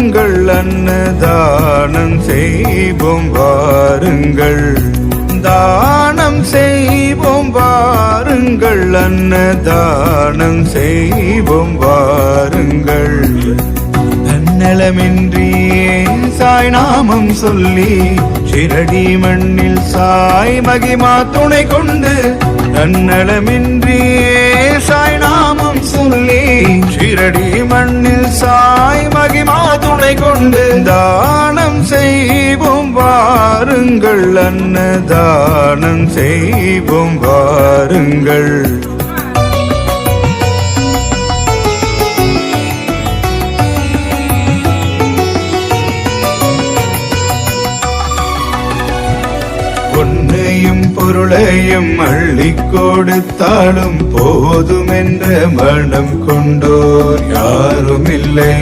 அன்னதானம் செய்வோம் வாருங்கள். தானம் செய்வோம் வாருங்கள். அன்னதானம் செய்வோம் வாருங்கள். தன்னலமின்றியே சாய் நாமம் சொல்லி ஷிரடி மண்ணில் சாய் மகிமா துணை கொண்டு தன்னலமின்றியே சாய் நாமம் சொல்லி ஷிரடி மண்ணில் சாய் மகிமா செய்வோம் வாருங்கள் அன்னதானம் செய்வோம் வாருங்கள். பொன்னையும் பொருளையும் அள்ளி கொடுத்தாலும் போதுமென்ற மனம் கொண்டோர் யாரும் இல்லை